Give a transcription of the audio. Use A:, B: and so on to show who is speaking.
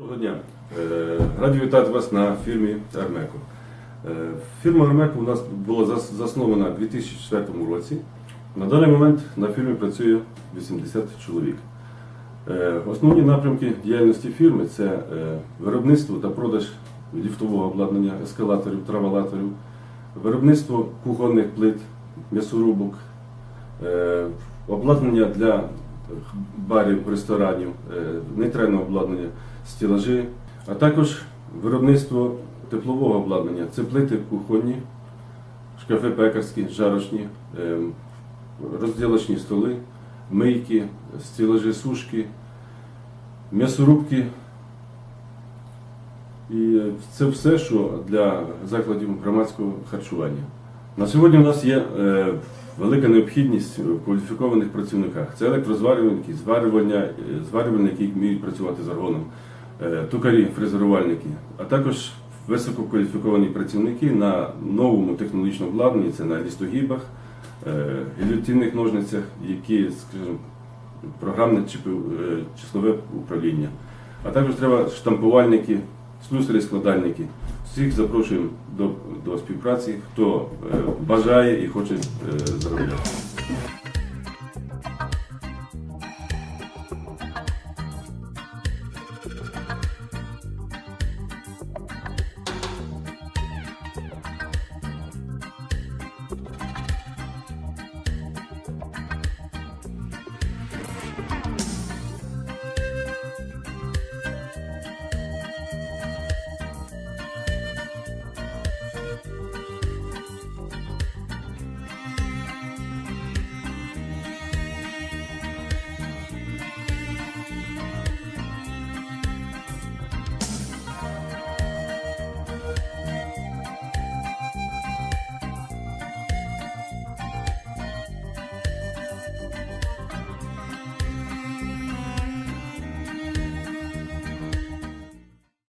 A: Доброго дня. Е, Раді вітати вас на фірмі Армеко. Е, Фірма Армеко у нас була заснована у 2004 році. На даний момент на фірмі працює 80 чоловік. Е, Основні напрямки діяльності фірми це виробництво та продаж ліфтового обладнання, ескалаторів, травелаторів, виробництво кухонних плит, м'ясорубок, обладнання для барів, ресторанів, е, нейтральне обладнання, стілажі, а також виробництво теплового обладнання. Це плити кухонні, шкафи пекарські, жарочні, е, розділочні столи, мийки, стілажі сушки, м'ясорубки. І е, це все, що для закладів громадського харчування. На сьогодні у нас є е, велика необхідність в кваліфікованих працівниках. Це електрозварювальники, зварювання, е, зварювальники, які вміють працювати з аргоном, е, токарі, фрезерувальники, а також висококваліфіковані працівники на новому технологічному обладнанні, це на лістогібах, гільотинних ножницях, які, скажімо, програмне чи числове управління. А також треба штампувальники, слюсарі, складальники. Всіх запрошуємо до, до співпраці, хто е, бажає і хоче е, заробляти.